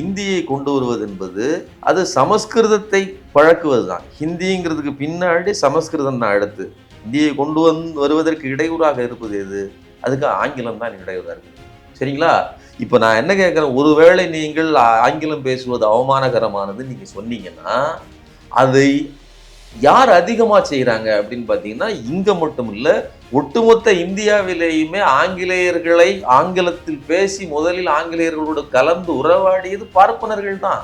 இந்தியை கொண்டு வருவது என்பது அது சமஸ்கிருதத்தை பழக்குவது தான் ஹிந்திங்கிறதுக்கு பின்னாடி சமஸ்கிருதம் தான் அடுத்து. இந்தியை கொண்டு வந்து வருவதற்கு இடையூறாக இருப்பது எது? அதுக்கு ஆங்கிலம் தான் இடையூறாக இருக்குது சரிங்களா? இப்போ நான் என்ன கேட்குறேன்? ஒருவேளை நீங்கள் ஆங்கிலம் பேசுவது அவமானகரமானது நீங்கள் சொன்னீங்கன்னா அதை யார் அதிகமாக செய்கிறாங்க அப்படின்னு பார்த்தீங்கன்னா இங்கே மட்டும் இல்லை ஒட்டுமொத்த இந்தியாவிலேயுமே ஆங்கிலேயர்களை ஆங்கிலத்தில் பேசி முதலில் ஆங்கிலேயர்களோடு கலந்து உறவாடியது பார்ப்பனர்கள் தான்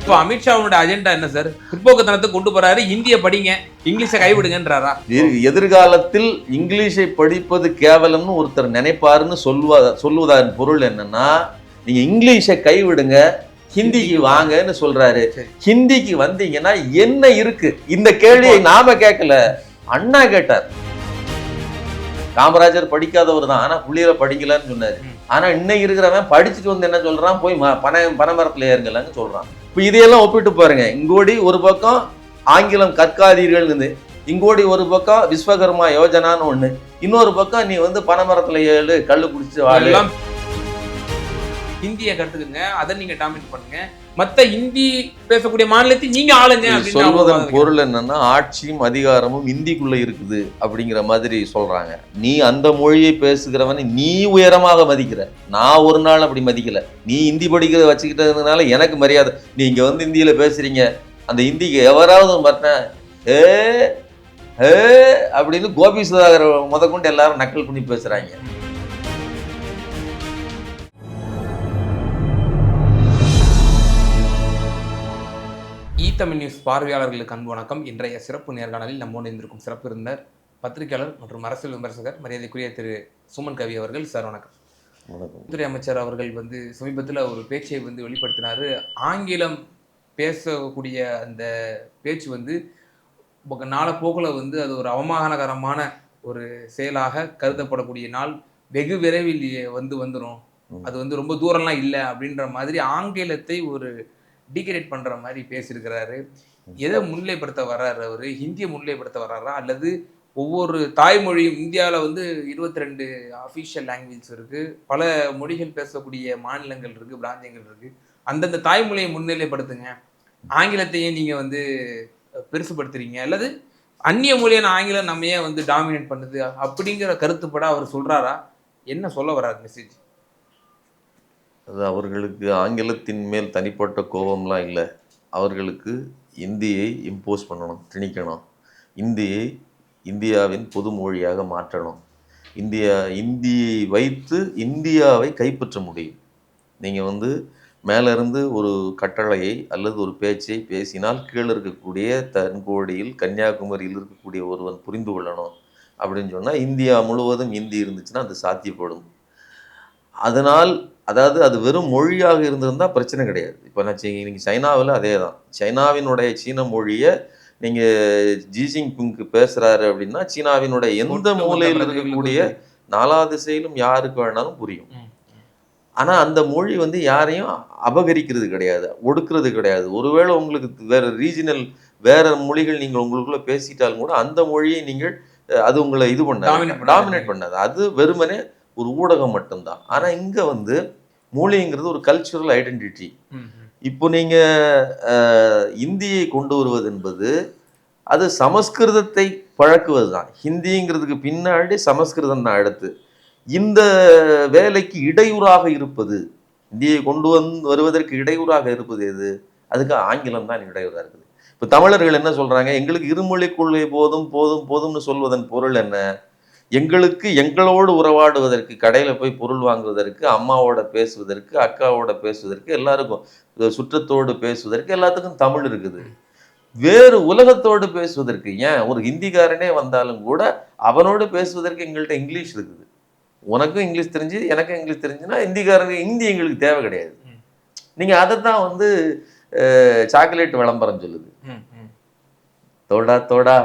இப்போ அமித்ஷாவோட அஜெண்டா என்ன சார் பிற்போக்குத்தனத்தை கொண்டு போறாரு இந்திய படிங்க இங்கிலீஷை கைவிடுங்கன்றாரா? எதிர்- எதிர்காலத்தில் இங்கிலீஷை படிப்பது கேவலம்னு ஒருத்தர் நினைப்பாருன்னு சொல்லுவா சொல்லுவதன் பொருள் என்னன்னா நீங்க இங்கிலீஷை கைவிடுங்க ஹிந்திக்கு வாங்கன்னு சொல்றாரு. ஹிந்திக்கு வந்தீங்கன்னா என்ன இருக்கு? இந்த கேள்வியை நாம கேட்கல. அண்ணா கேட்டார். காமராஜர் படிக்காதவர் தான் ஆனா புள்ளியில படிக்கலன்னு சொன்னாரு. ஆனா இன்னைக்கு இருக்கிறவன் படிச்சுட்டு வந்து என்ன சொல்றான்? போய் பனை பனைமரத்துல ஏறுங்கலன்னு சொல்றான். இப்ப இதையெல்லாம் ஒப்பிட்டு பாருங்க. இங்கோடி ஒரு பக்கம் ஆங்கிலம் கற்காதீர்கள்னு இங்கோடி ஒரு பக்கம் விஸ்வகர்மா யோஜனான்னு ஒண்ணு. இன்னொரு பக்கம் நீ வந்து பனைமரத்துல ஏழு கல்லு குடிச்சு வாழு. எல்லாம் ஹிந்தியை கத்துக்குங்க அதை நீங்க டாமினேட் பண்ணுங்க. மத்த ஹிந்தி பேசக்கூடிய மாநிலத்தை நீங்க ஆளுங்க சொல்வதன் பொருள் என்னன்னா ஆட்சியும் அதிகாரமும் இந்திக்குள்ள இருக்குது அப்படிங்கிற மாதிரி சொல்றாங்க. நீ அந்த மொழியை பேசுகிறவனை நீ உயரமாக மதிக்கிற. நான் ஒரு நாள் அப்படி மதிக்கல. நீ ஹிந்தி படிக்கிறத வச்சுக்கிட்டதுனால எனக்கு மரியாதை. நீ இங்க வந்து இந்தியில பேசுறீங்க. அந்த ஹிந்திக்கு எவராவது பார்த்தேன் ஏ ஏ அப்படின்னு கோபி சுதாகர் முதற்கொண்டு எல்லாரும் நக்கல் பண்ணி பேசுறாங்க. தமிழ் நியூஸ் பார்வையாளர்களுக்கு அன்பு வணக்கம். இன்றைய சிறப்பு நேர்காணலில் நம்மோடு இருந்திருக்கும் சிறப்பு இருந்தார் பத்திரிகையாளர் மற்றும் அரசியல் விமர்சகர் மரியாதைக்குரிய திரு சுமன் கவி அவர்கள். சார் வணக்கம். உள்துறை அமைச்சர் அவர்கள் வந்து சமீபத்தில் ஒரு பேச்சை வந்து வெளிப்படுத்தினாரு. ஆங்கிலம் பேசக்கூடிய அந்த பேச்சு வந்து நாளப்போக்கில் வந்து அது ஒரு அவமானகரமான ஒரு செயலாக கருதப்படக்கூடிய நாள். வெகு விரைவில் வந்து வந்துடும். அது வந்து ரொம்ப தூரம்லாம் இல்லை அப்படின்ற மாதிரி ஆங்கிலத்தை ஒரு டிகிரேட் பண்ணுற மாதிரி பேசியிருக்கிறாரு. எதை முன்னிலைப்படுத்த வர்றாரு அவரு? ஹிந்தியை முன்னிலைப்படுத்த வர்றாரா? அல்லது ஒவ்வொரு தாய்மொழியும் இந்தியாவில் வந்து இருபத்தி ரெண்டு அஃபிஷியல் லாங்குவேஜ் இருக்குது பல மொழிகள் பேசக்கூடிய மாநிலங்கள் இருக்குது பிராந்தியங்கள் இருக்குது அந்தந்த தாய்மொழியை முன்னிலைப்படுத்துங்க. ஆங்கிலத்தையே நீங்கள் வந்து பெருசுபடுத்துறீங்க அல்லது அந்நிய மொழியான ஆங்கிலம் நம்ம ஏன் வந்து டாமினேட் பண்ணுது? அப்படிங்கிற கருத்துப்பட அவர் சொல்கிறாரா என்ன சொல்ல வர்றாரு மெசேஜ் அது அவர்களுக்கு ஆங்கிலத்தின் மேல் தனிப்பட்ட கோபம்லாம் இல்லை. அவர்களுக்கு இந்தியை இம்போஸ் பண்ணணும் திணிக்கணும். இந்தியை இந்தியாவின் பொது மொழியாக மாற்றணும். இந்தியா இந்தியை வைத்து இந்தியாவை கைப்பற்ற முடியும். நீங்கள் வந்து மேல இருந்து ஒரு கட்டளையை அல்லது ஒரு பேச்சை பேசினால் கீழே இருக்கக்கூடிய தன்கோடியில் கன்னியாகுமரியில் இருக்கக்கூடிய ஒருவன் புரிந்து கொள்ளணும் அப்படின்னு சொன்னால் இந்தியா முழுவதும் இந்தி இருந்துச்சுன்னா அது சாத்தியப்படும். அதனால் அதாவது அது வெறும் மொழியாக இருந்திருந்தால் பிரச்சனை கிடையாது. இப்போ நான் இன்னைக்கு சைனாவில் அதே தான் சைனாவினுடைய சீன மொழியை நீங்கள் ஜிஜிங் பிங்க்கு பேசுகிறாரு அப்படின்னா சீனாவினுடைய எந்த மூலையில் இருக்கக்கூடிய நாலா திசையிலும் யாருக்கு வேணாலும் புரியும். ஆனால் அந்த மொழி வந்து யாரையும் அபகரிக்கிறது கிடையாது ஒடுக்குறது கிடையாது. ஒருவேளை உங்களுக்கு வேற ரீஜனல் வேற மொழிகள் நீங்கள் உங்களுக்குள்ள பேசிட்டாலும் கூட அந்த மொழியை நீங்கள் அது உங்களை இது பண்ண. டாமினேட் பண்ணாது. அது வெறுமனே ஒரு ஊடகம் மட்டும்தான். ஆனா இங்க வந்து மொழிங்கிறது ஒரு கல்ச்சுரல் ஐடென்டிட்டி. இப்போ நீங்க அஹ், இந்தியை கொண்டு வருவது என்பது அது சமஸ்கிருதத்தை பழக்குவது தான் ஹிந்திங்கிறதுக்கு பின்னாடி சமஸ்கிருதம் தான் அடுத்து. இந்த வேலைக்கு இடையூறாக இருப்பது இந்தியை கொண்டு வந்து வருவதற்கு இடையூறாக இருப்பது எது? அதுக்கு ஆங்கிலம் தான் இடையூறாக இருக்குது. இப்போ தமிழர்கள் என்ன சொல்றாங்க? எங்களுக்கு இருமொழி கொள்கை போதும் போதும் போதும்னு சொல்வதன் பொருள் என்ன? எங்களுக்கு எங்களோடு உறவாடுவதற்கு கடையில் போய் பொருள் வாங்குவதற்கு அம்மாவோட பேசுவதற்கு அக்காவோட பேசுவதற்கு எல்லாருக்கும் சுற்றத்தோடு பேசுவதற்கு எல்லாத்துக்கும் தமிழ் இருக்குது. வேறு உலகத்தோடு பேசுவதற்கு ஏன்? ஒரு ஹிந்திக்காரனே வந்தாலும் கூட அவனோடு பேசுவதற்கு எங்கள்கிட்ட இங்கிலீஷ் இருக்குது. உனக்கும் இங்கிலீஷ் தெரிஞ்சு எனக்கும் இங்கிலீஷ் தெரிஞ்சுன்னா ஹிந்திக்காரங்க ஹிந்தி எங்களுக்கு தேவை கிடையாது. ம். நீங்க அதை தான் வந்து சாக்லேட் விளம்பரம் சொல்லுது. தோடா தோடா.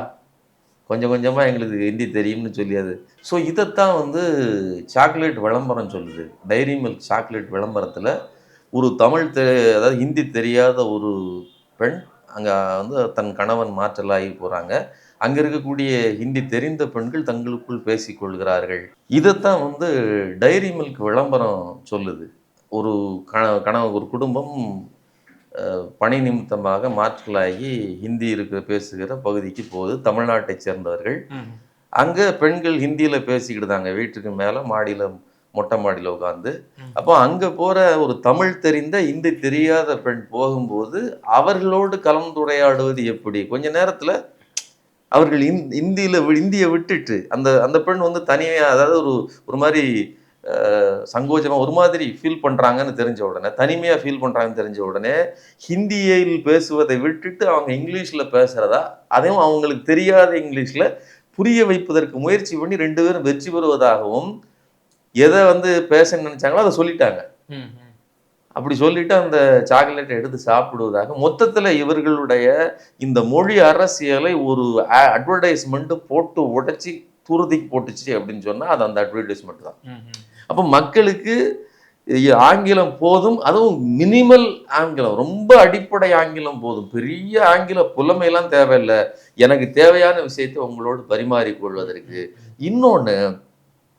கொஞ்சம் கொஞ்சமாக எங்களுக்கு ஹிந்தி தெரியும்னு சொல்லி அது ஸோ இதைத்தான் வந்து சாக்லேட் விளம்பரம் சொல்லுது. டைரி மில்க் சாக்லேட் விளம்பரத்தில் ஒரு தமிழ் தெ அதாவது ஹிந்தி தெரியாத ஒரு பெண் அங்கே வந்து தன் கணவன் மாற்றலாகி போகிறாங்க அங்கே இருக்கக்கூடிய ஹிந்தி தெரிந்த பெண்கள் தங்களுக்குள் பேசிக்கொள்கிறார்கள் இதைத்தான் வந்து டைரி மில்க் விளம்பரம் சொல்லுது. ஒரு கண கணவன் ஒரு குடும்பம் பணி நிமித்தமாக மாற்றலாகி ஹிந்தி இருக்க பேசுகிற பகுதிக்கு போகுது. தமிழ்நாட்டைச் சேர்ந்தவர்கள். அங்கே பெண்கள் ஹிந்தியில் பேசிக்கிட்டுதாங்க வீட்டுக்கு மேலே மாடியில் மொட்டை மாடியில் உட்காந்து. அப்போ அங்கே போகிற ஒரு தமிழ் தெரிந்த இந்தி தெரியாத பெண் போகும்போது அவர்களோடு கலந்துரையாடுவது எப்படி? கொஞ்ச நேரத்தில் அவர்கள் இந் இந்தியில் இந்தியை விட்டுட்டு அந்த அந்த பெண் வந்து தனியாக அதாவது ஒரு ஒரு மாதிரி அஹ், சங்கோச்சமா ஒரு மாதிரி ஃபீல் பண்ணுறாங்கன்னு தெரிஞ்ச உடனே தனிமையாக ஃபீல் பண்ணுறாங்கன்னு தெரிஞ்ச உடனே ஹிந்தியில் பேசுவதை விட்டுட்டு அவங்க இங்கிலீஷில் பேசுகிறதா அதையும் அவங்களுக்கு தெரியாத இங்கிலீஷில் புரிய வைப்பதற்கு முயற்சி பண்ணி ரெண்டு பேரும் வெற்றி பெறுவதாகவும் எதை வந்து பேச நினைச்சாங்களோ அதை சொல்லிட்டாங்க. அப்படி சொல்லிட்டு அந்த சாக்லேட்டை எடுத்து சாப்பிடுவதாக மொத்தத்தில் இவர்களுடைய இந்த மொழி அரசியலை ஒரு அட்வர்டைஸ்மெண்ட் போட்டு உடைச்சி துருதிக்கு போட்டுச்சு அப்படின்னு சொன்னால் அது அந்த அட்வர்டைஸ்மெண்ட் தான். அப்போ மக்களுக்கு ஆங்கிலம் போதும் அதுவும் மினிமல் ஆங்கிலம் ரொம்ப அடிப்படை ஆங்கிலம் போதும். பெரிய ஆங்கில புலமையெல்லாம் தேவையில்லை. எனக்கு தேவையான விஷயத்தை உங்களோடு பரிமாறிக்கொள்வதற்கு இன்னொன்று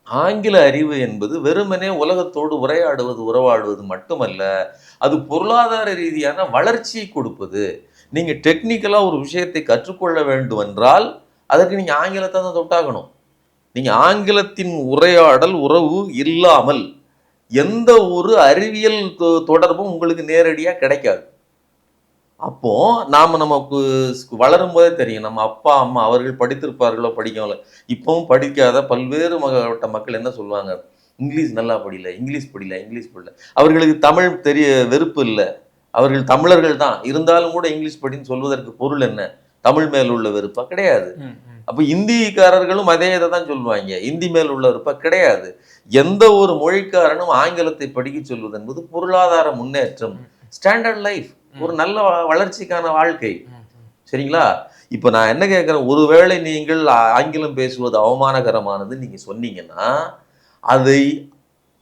ஆங்கில அறிவு என்பது வெறுமனே உலகத்தோடு உரையாடுவது உறவாடுவது மட்டுமல்ல அது பொருளாதார ரீதியான வளர்ச்சியை கொடுப்பது. நீங்கள் டெக்னிக்கலாக ஒரு விஷயத்தை கற்றுக்கொள்ள வேண்டும் என்றால் அதற்கு நீங்கள் ஆங்கிலத்தை தான் தொட்டாகணும். நீங்க ஆங்கிலத்தின் உரையாடல் உறவு இல்லாமல் எந்த ஒரு அறிவியல் தொடர்பும் உங்களுக்கு நேரடியா கிடைக்காது. அப்போ நாம நமக்கு வளரும் போதே தெரியும். நம்ம அப்பா அம்மா அவர்கள் படித்திருப்பார்களோ படிக்கவில்லை இப்பவும் படிக்காத பல்வேறு மகட்ட மக்கள் என்ன சொல்லுவாங்க? இங்கிலீஷ் நல்லா படியல இங்கிலீஷ் படியல இங்கிலீஷ் படியல அவர்களுக்கு தமிழ் தெரிய வெறுப்பு இல்லை. அவர்கள் தமிழர்கள் தான். இருந்தாலும் கூட இங்கிலீஷ் படின்னு சொல்வதற்கு பொருள் என்ன? தமிழ் மேல் உள்ள வெறுப்பா கிடையாது. அப்போ இந்திக்காரர்களும் அதே இதை தான் சொல்லுவாங்க. இந்தி மேல் உள்ள வெறுப்பா கிடையாது. எந்த ஒரு மொழிக்காரனும் ஆங்கிலத்தை படிக்க சொல்வது என்பது பொருளாதார முன்னேற்றம் ஸ்டாண்டர்ட் லைஃப் ஒரு நல்ல வளர்ச்சிக்கான வாழ்க்கை. சரிங்களா? இப்போ நான் என்ன கேட்குறேன் ஒருவேளை நீங்கள் ஆங்கிலம் பேசுவது அவமானகரமானது நீங்க சொன்னீங்கன்னா அதை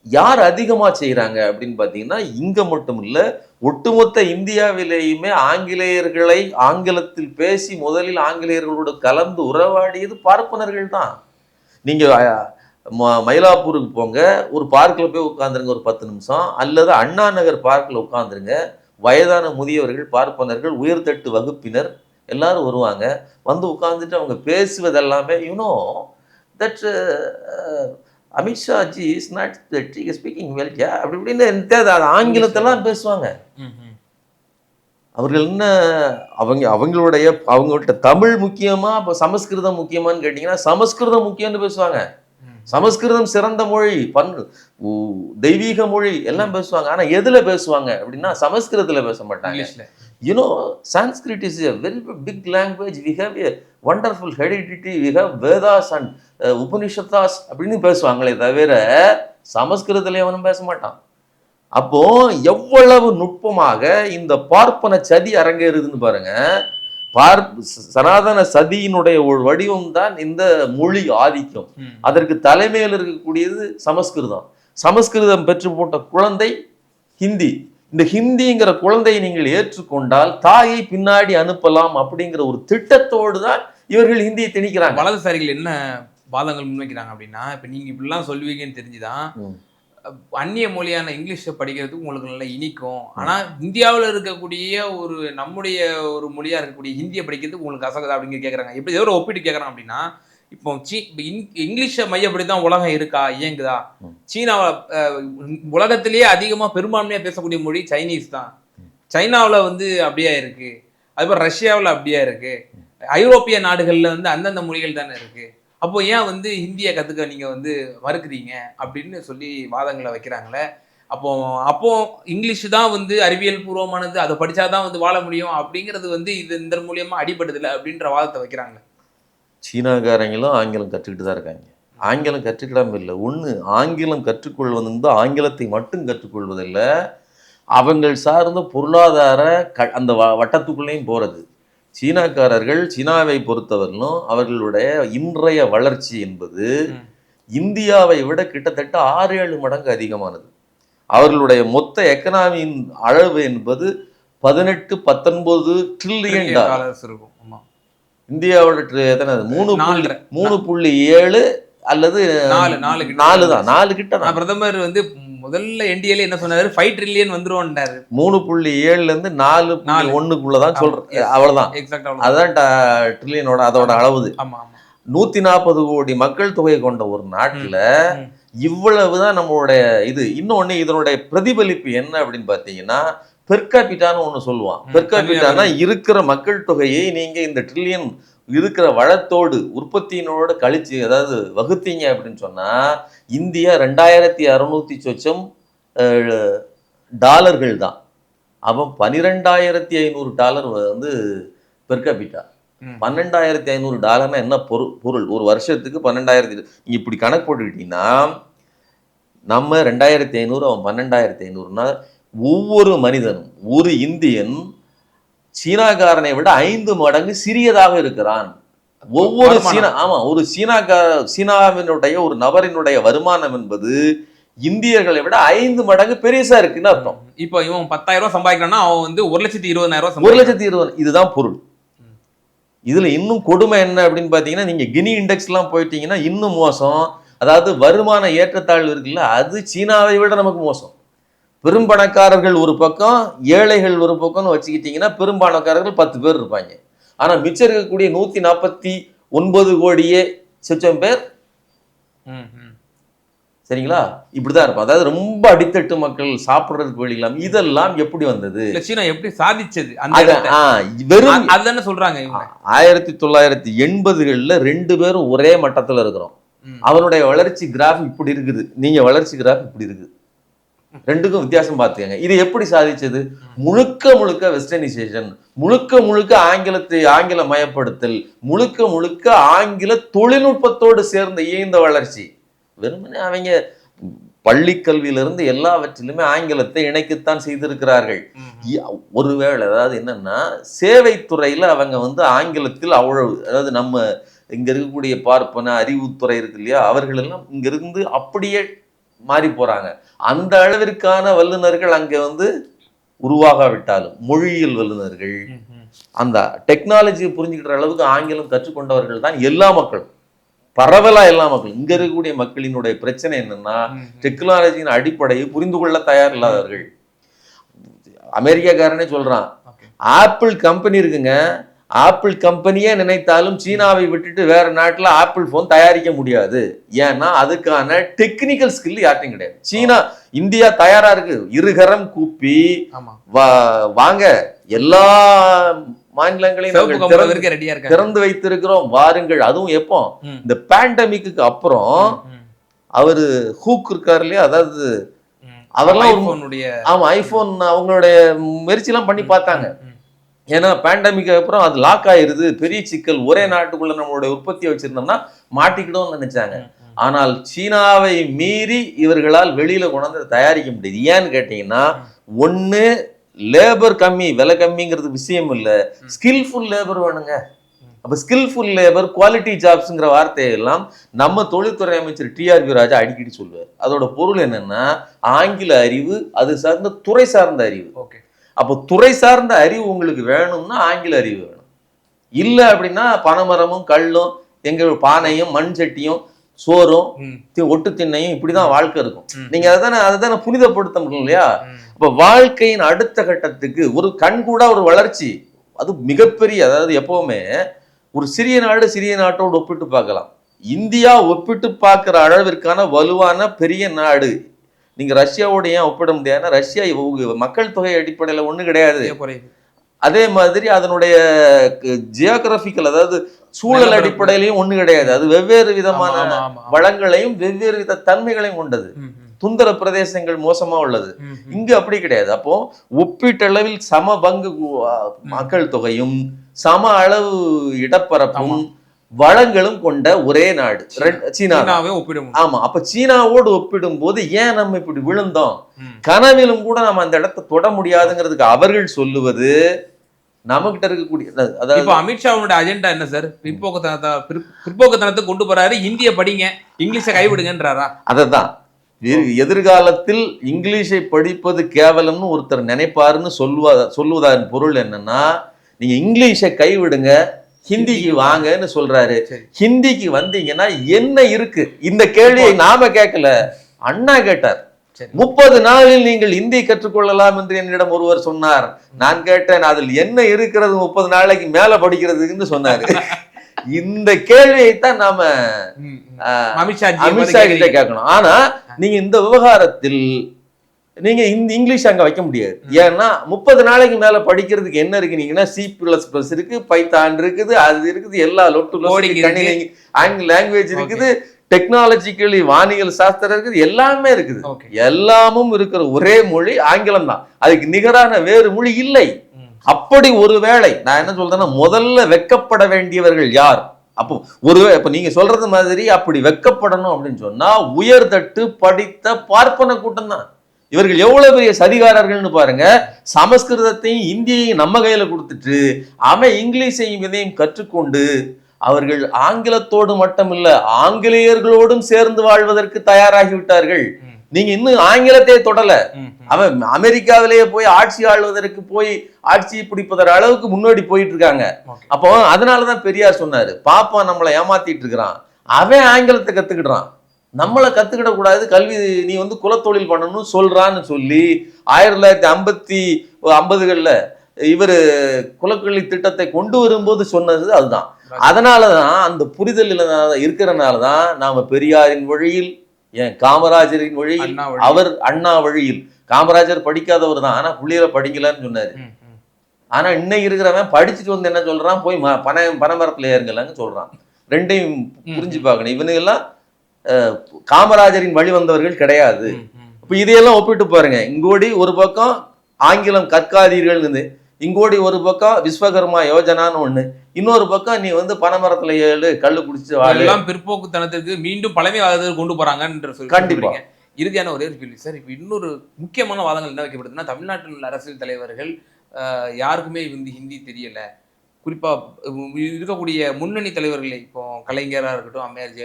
யார் அதிகமாக செய்கிறாங்க அப்படின்னு பார்த்தீங்கன்னா இங்கே மட்டும் இல்லை ஒட்டுமொத்த இந்தியாவிலேயுமே ஆங்கிலேயர்களை ஆங்கிலத்தில் பேசி முதலில் ஆங்கிலேயர்களோடு கலந்து உறவாடியது பார்ப்பனர்கள் தான். நீங்கள் ம- மயிலாப்பூருக்கு போங்க ஒரு பார்க்கில் போய் உட்காந்துருங்க ஒரு பத்து நிமிஷம் அல்லது அண்ணா நகர் பார்க்கில் உட்காந்துருங்க வயதான முதியவர்கள் பார்ப்பனர்கள் உயர்தட்டு வகுப்பினர் எல்லாரும் வருவாங்க. வந்து உட்காந்துட்டு அவங்க பேசுவதெல்லாமே you know that Amit Shah ji is not speaking well yeah அப்படி இப்படின்னு எனக்கு அது ஆங்கிலத்தெல்லாம் பேசுவாங்க. அவர்கள் என்ன அவங்க அவங்களுடைய அவங்கள்ட்ட தமிழ் முக்கியமா இப்போ சமஸ்கிருதம் முக்கியமான்னு கேட்டிங்கன்னா சமஸ்கிருதம் முக்கியம்னு பேசுவாங்க. சமஸ்கிருதம் சிறந்த மொழி பன் தெய்வீக மொழி எல்லாம் பேசுவாங்க. ஆனா எதுல பேசுவாங்க அப்படின்னா சமஸ்கிருதத்துல பேச மாட்டாங்க. You know Sanskrit is a very big language we have heredity we have Vedas and Upanishads அப்படின்னு பேசுவாங்களே தவிர சமஸ்கிருதத்துல எவனும் பேச மாட்டான். அப்போ எவ்வளவு நுட்பமாக இந்த பார்ப்பன சதி அரங்கேறுதுன்னு பாருங்க. பார் சனாதன சதியினுடைய ஒரு வடிவம் தான் இந்த மொழி ஆதிக்கம். அதற்கு தலைமையில் இருக்கக்கூடியது சமஸ்கிருதம். சமஸ்கிருதம் பெற்று போட்ட குழந்தை ஹிந்தி. இந்த ஹிந்திங்கிற குழந்தையை நீங்கள் ஏற்றுக்கொண்டால் தாயை பின்னாடி அனுப்பலாம் அப்படிங்கிற ஒரு திட்டத்தோடு தான் இவர்கள் ஹிந்தியை திணிக்கிறாங்க. வலதுசாரிகள் என்ன வாதங்கள் முன்வைக்கிறாங்க அப்படின்னா இப்ப நீங்க இப்படிலாம் சொல்லுவீங்கன்னு தெரிஞ்சுதான் அந்நிய மொழியான இங்கிலீஷை படிக்கிறதுக்கு உங்களுக்கு நல்லா இனிக்கும். ஆனா இந்தியாவுல இருக்கக்கூடிய ஒரு நம்முடைய ஒரு மொழியா இருக்கக்கூடிய ஹிந்தியை படிக்கிறதுக்கு உங்களுக்கு கசகுதா அப்படிங்க கேக்குறாங்க. எப்படி ஒரு ஒப்பிட்டு கேக்குறாங்க அப்படின்னா இப்போ சீ இங்கிலீஷை மையப்படி தான் உலகம் இருக்கா இயங்குதா. சீனாவை உலகத்திலேயே அதிகமா பெரும்பான்மையா பேசக்கூடிய மொழி சைனீஸ் தான். சைனாவுல வந்து அப்படியே இருக்கு. அதுக்கப்புறம் ரஷ்யாவுல அப்படியே இருக்கு. ஐரோப்பிய நாடுகளில் வந்து அந்தந்த மொழிகள் தானே இருக்குது அப்போ ஏன் வந்து ஹிந்தியை கற்றுக்க நீங்கள் வந்து மறுக்கிறீங்க? அப்படின்னு சொல்லி வாதங்களை வைக்கிறாங்களே. அப்போ அப்போ இங்கிலீஷ் தான் வந்து அறிவியல் பூர்வமானது அதை படிச்சாதான் வந்து வாழ முடியும் அப்படிங்கிறது வந்து இது இந்த மூலியமாக அடிபடுதில்லை அப்படின்ற வாதத்தை வைக்கிறாங்க சீனாக்காரங்களும் ஆங்கிலம் கற்றுக்கிட்டு தான் இருக்காங்க. ஆங்கிலம் கற்றுக்கிடாமல் இல்லை. ஒன்று ஆங்கிலம் கற்றுக்கொள்வது வந்து ஆங்கிலத்தை மட்டும் கற்றுக்கொள்வதில்லை. அவங்கள் சார்ந்த பொருளாதார க அந்த வ வட்டத்துக்குள்ளேயும் போகிறது சீனாக்காரர்கள் சீனாவை பொறுத்தவரையிலும் அவர்களுடைய இன்றைய வளர்ச்சி என்பது. இந்தியாவை விட கிட்டத்தட்ட ஆறு ஏழு மடங்கு அதிகமானது. அவர்களுடைய மொத்த எக்கனாமியின் அளவு என்பது பதினெட்டு பத்தொன்பது ட்ரில்லியன் டாலர் டாலர்ஸ் இருக்கும். இந்தியாவோட எத்தனை? மூணு. மூணு புள்ளி ஏழு அல்லது நாலு நாலு நாலு தான். நாலு கிட்ட பிரதமர் வந்து முதல்ல என்டிஏல என்ன சொன்னாரு? ஃபைவ் ட்ரில்லியன் வந்துருவோம்ன்றாரு மூணு புள்ளி ஏழுல இருந்து நாலு நாலு. ஒண்ணுக்குள்ளதான் சொல்றேன். அவ்வளவுதான். எக்ஸாக்ட் அதான் ட்ரில்லியனோட அதோட ஆமா. ஆமா நூத்தி நாற்பது கோடி மக்கள் தொகை கொண்ட ஒரு நாட்டுல. இவ்வளவுதான் நம்மளுடைய இது. இன்னொன்னு இதனுடைய பிரதிபலிப்பு என்ன அப்படின்னு பாத்தீங்கன்னா பெர்காபிட்டான்னு ஒண்ணு சொல்லுவான். பெர்காபிட்டானா இருக்கிற மக்கள் தொகையை நீங்க இந்த ட்ரில்லியன் இருக்கிற வளத்தோடு உற்பத்தியினோட கழிச்சு அதாவது வகுத்தீங்க அப்படின்னு சொன்னா இந்தியா ரெண்டாயிரத்தி அறுநூத்தி சொச்சம் டாலர்கள் தான். அவன் பனிரெண்டாயிரத்தி ஐநூறு டாலர் வந்து பெர்காபிட்டா. பன்னெண்டாயிரத்தி ஐநூறு டாலர்னா என்ன பொருள் பொருள்? ஒரு வருஷத்துக்கு பன்னெண்டாயிரத்தி நீங்க இப்படி கணக்கு போட்டுக்கிட்டீங்கன்னா நம்ம ரெண்டாயிரத்தி ஐநூறு அவன் பன்னெண்டாயிரத்தி ஐநூறுனா ஒவ்வொரு மனிதனும் ஒரு இந்தியன் சீனாக்காரனை விட ஐந்து மடங்கு சிறியதாக இருக்கிறான். ஒவ்வொரு. சீனா ஆமா ஒரு சீனாக்கா சீனாவினுடைய ஒரு நபரினுடைய வருமானம் என்பது இந்தியர்களை விட ஐந்து மடங்கு பெருசா இருக்குன்னு அர்த்தம். இப்போ இவன் பத்தாயிரம் ரூபாய் சம்பாதிக்கிறான்னா அவன் வந்து ஒரு லட்சத்தி இருபதாயிரம் ரூபாய் ஒரு லட்சத்தி இருபது இதுதான் பொருள். இதுல இன்னும் கொடுமை என்ன அப்படின்னு பாத்தீங்கன்னா நீங்க கினி இண்டெக்ஸ்லாம் போயிட்டீங்கன்னா இன்னும் மோசம். அதாவது வருமான ஏற்றத்தாழ்வு இருக்குல்ல அது சீனாவை விட நமக்கு மோசம். பெரும்பணக்காரர்கள் ஒரு பக்கம் ஏழைகள் ஒரு பக்கம்னு வச்சுக்கிட்டீங்கன்னா பெரும்பணக்காரர்கள் பத்து பேர் இருப்பாங்க. ஆனா மிச்சம் இருக்கக்கூடிய நூத்தி நாற்பத்தி ஒன்பது கோடியே சொச்சம் பேர். சரிங்களா? இப்படிதான் இருப்பான் அதாவது ரொம்ப அடித்தட்டு மக்கள் சாப்பிடுறதுக்கு வழி இல்லாம இதெல்லாம் எப்படி வந்தது? சீனா எப்படி சாதிச்சது வெறும் அதுதானே சொல்றாங்க ஆயிரத்தி தொள்ளாயிரத்தி எண்பதுகள்ல ரெண்டு பேரும் ஒரே மட்டத்துல இருக்கிறோம். அவனுடைய வளர்ச்சி கிராஃப் இப்படி இருக்குது. நீங்க வளர்ச்சி கிராஃப் இப்படி இருக்குது. ரெண்டுக்கும் வித்தியாசம் பார்த்துக்கங்க. இது எப்படி சாதிச்சது? முழுக்க முழுக்க வெஸ்டர்னைசேஷன் முழுக்க முழுக்க ஆங்கிலத்தை ஆங்கில மயப்படுத்தல் முழுக்க முழுக்க ஆங்கில தொழில்நுட்பத்தோடு சேர்ந்த இயந்த வளர்ச்சி. வெறுமனே அவங்க பள்ளி கல்வியிலிருந்து எல்லாவற்றிலுமே ஆங்கிலத்தை இணைக்கத்தான் செய்திருக்கிறார்கள். ஒருவேளை அதாவது என்னன்னா சேவைத்துறையில அவங்க வந்து ஆங்கிலத்தில் அவ்வளவு அதாவது நம்ம இங்க இருக்கக்கூடிய பார்ப்பன அறிவுத்துறை இருக்கு இல்லையா? அவர்கள் எல்லாம் இங்க இருந்து அப்படியே மாறி போறாங்க அந்த அளவிற்கான வல்லுநர்கள் அங்க வந்து உருவாகாவிட்டாலும் மொழியியல் வல்லுநர்கள். அந்த டெக்னாலஜியை புரிஞ்சுக்கிற அளவுக்கு ஆங்கிலம் கற்றுக்கொண்டவர்கள் தான் எல்லா மக்களும் பரவலா எல்லா மக்களும் இங்க இருக்கக்கூடிய மக்களினுடைய பிரச்சனை என்னன்னா. டெக்னாலஜியின் அடிப்படையை புரிந்து கொள்ள தயார் இல்லாதவர்கள் அமெரிக்காக்காரனே சொல்றான். ஆப்பிள் கம்பெனி இருக்குங்க ஆப்பிள் கம்பெனியே நினைத்தாலும் சீனாவை விட்டுட்டு வேற நாட்டுல ஆப்பிள் போன் தயாரிக்க முடியாது. ஏன்னா அதுக்கான டெக்னிக்கல் ஸ்கில் யார்ட்டையும் கிடையாது. சீனா இந்தியா தயாரா இருக்கு. இருகரம் கூப்பி வாங்க. எல்லா மாநிலங்களையும் திறந்து- வைத்திருக்கிறோம். வாருங்கள். அதுவும் எப்போ. இந்த பேண்டமிக்கு அப்புறம் அவரு ஹூக் இருக்காரு இல்லையா? அதாவது. அவர்லாம் ஆமா ஐபோன் அவங்களுடைய முயற்சிலாம் பண்ணி பார்த்தாங்க. ஏன்னா பேண்டமிக்கு அப்புறம் அது லாக் ஆயிருது. பெரிய சிக்கல். ஒரே நாட்டுக்குள்ள நம்மளுடைய உற்பத்தியை வச்சிருந்தோம்னா மாட்டிக்கிடும்னு நினைச்சாங்க. ஆனால் சீனாவை மீறி இவர்களால் வெளியில கொண்டாந்து தயாரிக்க முடியுது. ஏன்னு கேட்டீங்கன்னா ஒண்ணு லேபர் கம்மி விலை கம்மிங்கிறது விஷயம் இல்ல. ஸ்கில்ஃபுல் லேபர் வேணுங்க. அப்ப ஸ்கில்ஃபுல் லேபர் குவாலிட்டி ஜாப்ஸ்ங்கிற வார்த்தையெல்லாம் நம்ம தொழில்துறை அமைச்சர் டிஆர்பி ராஜா அடிக்கடி சொல்லுவார். அதோட பொருள் என்னன்னா ஆங்கில அறிவு அது சார்ந்த துறை சார்ந்த அறிவு. ஓகே. அப்போ துறை சார்ந்த அறிவு உங்களுக்கு வேணும்னா ஆங்கில அறிவு வேணும். இல்லை அப்படின்னா பனைமரமும் கல்லும் எங்க பானையும் மண் சட்டியும் சோறும் ஒட்டு திண்ணையும் இப்படிதான் வாழ்க்கை இருக்கும். நீங்க அதுதானே அதுதானே புனிதப்படுத்த முடியும் இல்லையா. அப்ப வாழ்க்கையின் அடுத்த கட்டத்துக்கு ஒரு கண் கூட ஒரு வளர்ச்சி அது மிகப்பெரிய அதாவது எப்பவுமே ஒரு சிறிய நாடு சிறிய நாட்டோடு ஒப்பிட்டு பார்க்கலாம். இந்தியா ஒப்பிட்டு பார்க்கிற அளவிற்கான வலுவான பெரிய நாடு நீங்க ரஷ்யாவோட ஏன் ஒப்பிட முடியாதுன்னா ரஷ்யா மக்கள் தொகை அடிப்படையில ஒண்ணு கிடையாது. அதே மாதிரி அதனுடைய ஜியோகிராபிக்கல் அதாவது சூழல். அடிப்படையிலையும் ஒண்ணு கிடையாது அது வெவ்வேறு விதமான. வளங்களையும் வெவ்வேறு வித தன்மைகளையும் கொண்டது துந்தர பிரதேசங்கள் மோசமா உள்ளது. இங்க அப்படி கிடையாது அப்போ ஒப்பீட்டளவில் சம பங்கு மக்கள் தொகையும் சம அளவு இடப்பரப்பும் வளங்களும் கொண்ட ஒரே நாடு. சீனாவே ஒப்பிட முடியும் ஆமா அப்ப சீனாவோடு ஒப்பிடும்போது ஏன் நம்ம இப்படி விழுந்தோம். கனவிலும் கூட நம்ம அந்த இடத்தை தொட முடியாதுங்கிறதுக்கு அவர்கள் சொல்லுவது நமக்கிட்ட இருக்கக்கூடிய அதாவது இப்போ அமித்ஷாவோட அஜெண்டா என்ன சார் பிற்போக்குத்தனத்தை பிற்- பிற்போக்குத்தனத்தை கொண்டு போறாரு இந்திய படிங்க இங்கிலீஷை கைவிடுங்கன்றாரா? அததான். எ- எதிர்காலத்தில் இங்கிலீஷை படிப்பது கேவலம்னு ஒருத்தர் நினைப்பாருன்னு சொல்லுவா சொல்லுவதன் பொருள் என்னன்னா நீங்க இங்கிலீஷை கைவிடுங்க ஹிந்திக்கு வாங்கன்னு சொல்றாரு. ஹிந்திக்கு வந்தீங்கன்னா என்ன இருக்கு? இந்த கேள்வியை நாம கேட்கல. அண்ணா கேட்டார். முப்பது நாளில் நீங்கள் இந்தி கற்றுக்கொள்ளலாம் என்று என்னிடம் ஒருவர் சொன்னார். நான் கேட்டேன் அதில் என்ன இருக்கிறது? முப்பது நாளைக்கு மேல படிக்கிறதுக்குன்னு சொன்னாரு. இந்த கேள்வியைத்தான் நாம ம், ம். ஆஹ், அமித்ஷா ஜி அமித்ஷா கிட்ட கேட்கணும். ஆனா நீங்க இந்த விவகாரத்தில் நீங்க இந்த இங்கிலீஷ் அங்க வைக்க முடியாது. ஏன்னா முப்பது நாளைக்கு மேல படிக்கிறதுக்கு என்ன இருக்கு நீங்கன்னா சி பிளஸ் பிளஸ் இருக்கு பைத்தான் இருக்குது அது இருக்குது எல்லா லொட்டு இருக்கு. ஆங்கில லாங்குவேஜ் இருக்குது. டெக்னாலஜிக்கலி வானியல் சாஸ்திரம் இருக்குது எல்லாமே இருக்குது. எல்லாமும் இருக்கிற ஒரே மொழி ஆங்கிலம் தான். அதுக்கு நிகரான வேறு மொழி இல்லை. அப்படி ஒருவேளை நான் என்ன சொல்றேன்னா முதல்ல வெக்கப்பட வேண்டியவர்கள் யார்? அப்போ ஒரு இப்ப நீங்க சொல்றது மாதிரி அப்படி வெக்கப்படணும் அப்படின்னு சொன்னா உயர்தட்டு படித்த பார்ப்பன கூட்டம் தான். இவர்கள் எவ்வளவு பெரிய சதிகாரர்கள்னு பாருங்க சமஸ்கிருதத்தையும் இந்தியையும் நம்ம கையில கொடுத்துட்டு அவன் இங்கிலீஷையும் இதையும் கற்றுக்கொண்டு அவர்கள் ஆங்கிலத்தோடு மட்டுமில்ல ஆங்கிலேயர்களோடும் சேர்ந்து வாழ்வதற்கு தயாராகி விட்டார்கள் ம். நீங்க இன்னும் ஆங்கிலத்தை தொடல. அவன் அமெரிக்காவிலேயே போய் ஆட்சி ஆளுவதற்கு போய் ஆட்சி பிடிப்பதற்கு அளவுக்கு முன்னாடி போயிட்டு இருக்காங்க. அப்போ அதனாலதான் பெரியார் சொன்னாரு பாப்பா நம்மளை ஏமாத்திட்டு இருக்கிறான் அவன் ஆங்கிலத்தை கத்துக்கிடுறான் நம்மளை கத்துக்கிட கூடாது கல்வி நீ வந்து குலத்தொழில் பண்ணணும்னு சொல்றான்னு சொல்லி ஆயிரத்தி தொள்ளாயிரத்தி ஐம்பத்தி ஐம்பதுகள்ல இவர் குலக்கல்வி திட்டத்தை கொண்டு வரும்போது சொன்னது அதுதான். அதனாலதான் அந்த புரிதல் இல்ல- இருக்கிறனாலதான் நாம பெரியாரின் வழியில் ஏன் காமராஜரின் வழியில். அவர் அண்ணா வழியில். காமராஜர் படிக்காதவர் தான் ஆனா புள்ளியரை படிக்கலன்னு சொன்னாரு. ம், ம். ஆனா இன்னைக்கு இருக்கிறவன் படிச்சுட்டு வந்து என்ன சொல்றான்? போய் பனை பனைமரத்துல ஏறுங்கலன்னு சொல்றான். ரெண்டையும் புரிஞ்சு பார்க்கணும். இவனுங்க எல்லாம் அஹ், காமராஜரின் வழி வந்தவர்கள் கிடையாது. இப்ப இதையெல்லாம் ஒப்பிட்டு பாருங்க. இங்கோடி ஒரு பக்கம் ஆங்கிலம் கற்காதீர்கள்னு இங்கோடி ஒரு பக்கம் விஸ்வகர்மா யோஜனான்னு ஒண்ணு இன்னொரு பக்கம் நீ வந்து பனைமரத்துல ஏழு கல்லு குடிச்சு எல்லாம் பிற்போக்குத்தனத்திற்கு மீண்டும் பழமைவாதத்துக்கு கொண்டு போறாங்கன்ற சொல்லி கண்டிப்பா. இறுதியான ஒரே ஒரு கேள்வி. சார் இப்போ இன்னொரு முக்கியமான வாதங்கள் என்ன வைக்கப்படுதுன்னா தமிழ்நாட்டில் உள்ள அரசியல் தலைவர்கள் யாருக்குமே வந்து ஹிந்தி தெரியல. குறிப்பா உம், இருக்கக்கூடிய முன்னணி தலைவர்களை இப்போ கலைஞரா இருக்கட்டும் அம்மையார்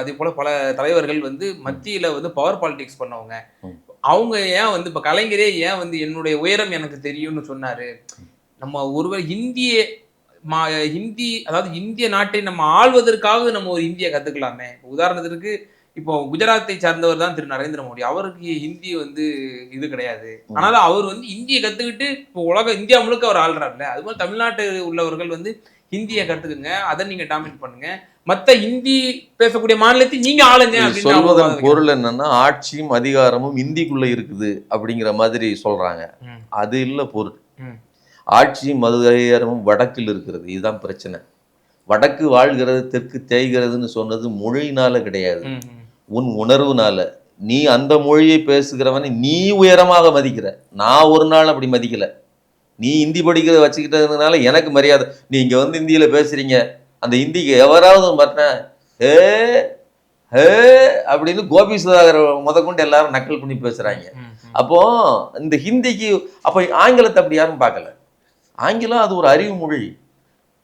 அதே போல பல தலைவர்கள் வந்து மத்தியில வந்து பவர் பாலிடிக்ஸ் பண்ணவங்க. அவங்க ஏன் வந்து இப்ப கலைஞரே ஏன் வந்து என்னுடைய உயரம் எனக்கு தெரியும்னு சொன்னாரு? நம்ம ஒருவர் ஹிந்திய மா ஹிந்தி அதாவது இந்திய நாட்டை நம்ம ஆள்வதற்காக நம்ம ஒரு இந்தியை கத்துக்கலாமே. இப்ப உதாரணத்திற்கு இப்போ குஜராத்தை சார்ந்தவர் தான் திரு நரேந்திர மோடி. அவருக்கு ஹிந்தி வந்து இது கிடையாது. ஆனாலும் அவர் வந்து ஹிந்தியை கத்துக்கிட்டு இப்போ உலக இந்தியா முழுக்க அவர் ஆள்றாருல அது மாதிரி தமிழ்நாட்டு உள்ளவர்கள் வந்து ஹிந்தியை கத்துக்குங்க. அதை நீங்க டாமினேட் பண்ணுங்க. மத்த ஹிந்தி பேசக்கூடிய மாநிலத்தை நீங்க ஆளுங்க சொல்வதன் பொருள் என்னன்னா ஆட்சியும் அதிகாரமும் இந்திக்குள்ள இருக்குது அப்படிங்கிற மாதிரி சொல்றாங்க. அது இல்ல பொருள். ஆட்சியும் அதிகாரமும் வடக்கில் இருக்கிறது. இதுதான் பிரச்சனை. வடக்கு வாழ்கிறது தெற்கு தேய்கிறதுன்னு சொன்னது மொழியினால கிடையாது. உன் உணர்வுனால. நீ அந்த மொழியை பேசுகிறவனை நீ உயரமாக மதிக்கிற. நான் ஒரு நாள் அப்படி மதிக்கல. நீ ஹிந்தி படிக்கிறத வச்சுக்கிட்டதுனால எனக்கு மரியாதை. நீ இங்க வந்து இந்தியில பேசுறீங்க. அந்த ஹிந்திக்கு எவராவது பார்த்தேன் ஹே ஹே அப்படின்னு கோபி சுதாகர் முதற்கொண்டு எல்லாரும் நக்கல் பண்ணி ம். அப்போ இந்த ஹிந்திக்கு அப்போ ஆங்கிலத்தை அப்படி யாரும் பார்க்கல. ஆங்கிலம் அது ஒரு அறிவு மொழி.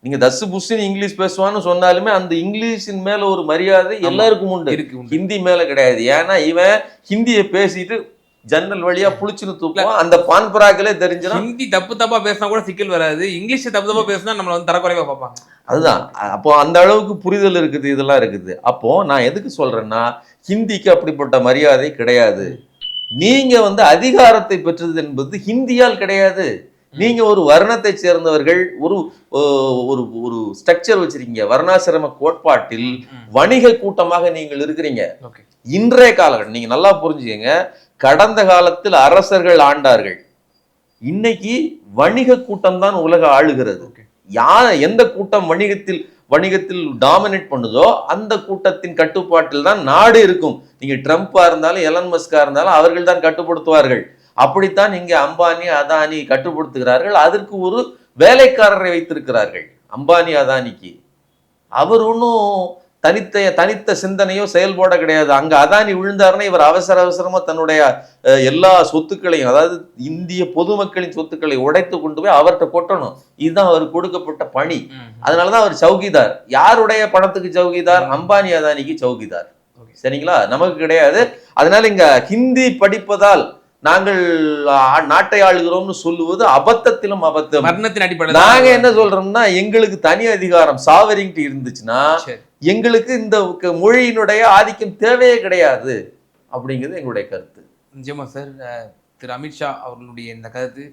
நீங்க தஸ் புஷ்னு இங்கிலீஷ் பேசுவான்னு சொன்னாலுமே அந்த இங்கிலீஷின் மேல ஒரு மரியாதை. எல்லாருக்கும் உண்டு. இருக்கு. ஹிந்தி மேல கிடையாது. ஏன்னா இவன் ஹிந்தியை பேசிட்டு ஜன்னல் வழியா புளிச்சுன்னு தூக்குவான். அந்த பான் பராக்கிலே தெரிஞ்சிடும் ஹிந்தி தப்பு தப்பா பேசினா கூட சிக்கல் வராது. இங்கிலீஷ் தப்பு தப்பா பேசினா நம்மள வந்து தரக்குறைவா பார்ப்பாங்க. அதுதான். அப்போ அந்த அளவுக்கு புரிதல் இருக்குது இதெல்லாம் இருக்குது. அப்போ நான் எதுக்கு சொல்றேன்னா ஹிந்திக்கு அப்படிப்பட்ட மரியாதை கிடையாது. நீங்க வந்து அதிகாரத்தை பெற்றது என்பது ஹிந்தியால் கிடையாது. நீங்க ஒரு வர்ணத்தை சேர்ந்தவர்கள் ஒரு ஒரு ஒரு ஸ்ட்ரக்சர் வச்சிருக்கீங்க. வர்ணாசிரம கோட்பாட்டில் வணிக கூட்டமாக நீங்கள் இருக்கிறீங்க. ஓகே. இன்றைய காலகட்டம் நீங்க நல்லா புரிஞ்சுக்கங்க. கடந்த காலத்தில் அரசர்கள் ஆண்டார்கள். இன்னைக்கு வணிக கூட்டம் தான் உலக ஆளுகிறது. யார் எந்த கூட்டம் வணிகத்தில் வணிகத்தில் டாமினேட் பண்ணுதோ அந்த கூட்டத்தின் கட்டுப்பாட்டில் தான் நாடு இருக்கும். நீங்க ட்ரம்ப்பா இருந்தாலும் எலன் மஸ்கா இருந்தாலும் அவர்கள் தான் கட்டுப்படுத்துவார்கள். அப்படித்தான் இங்கே அம்பானி அதானி கட்டுப்படுத்துகிறார்கள். அதற்கு ஒரு வேலைக்காரரை வைத்திருக்கிறார்கள் அம்பானி அதானிக்கு. அவர் ஒன்றும் தனித்த தனித்த சிந்தனையோ செயல்பாட கிடையாது. அங்க அதானி விழுந்தாருன்னா இவர் அவசர அவசரமா தன்னுடைய எல்லா சொத்துக்களையும் அதாவது இந்திய பொதுமக்களின் சொத்துக்களை உடைத்து கொண்டு போய் அவர்கிட்ட கொட்டணும். இதுதான் அவருக்கு கொடுக்கப்பட்ட பணி. அதனாலதான் அவர் சௌகிதார். யாருடைய பணத்துக்கு சௌகிதார்? அம்பானி அதானிக்கு சௌகிதார். சரிங்களா? நமக்கு கிடையாது. அதனால இங்க ஹிந்தி படிப்பதால் நாங்கள் நாட்டை ஆளுகிறோம்னு சொல்லுவது அபத்தத்திலும் அபத்தம். மரணத்தின் அடிப்படையில் நாங்க என்ன சொல்றோம்னா எங்களுக்கு தனி அதிகாரம் சாவரிங்ட்டு இருந்துச்சுன்னா எங்களுக்கு இந்த மொழியினுடைய ஆதிக்கம் தேவையே கிடையாது அப்படிங்கிறது எங்களுடைய கருத்து. நிச்சயமா சார் திரு அமித்ஷா அவர்களுடைய இந்த கருத்து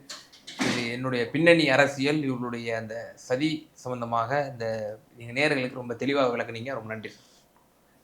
இது என்னுடைய பின்னணி அரசியல் இவர்களுடைய அந்த சதி சம்பந்தமாக இந்த நீங்க நேயர்களுக்கு ரொம்ப தெளிவாக விளக்குனீங்க. ரொம்ப நன்றி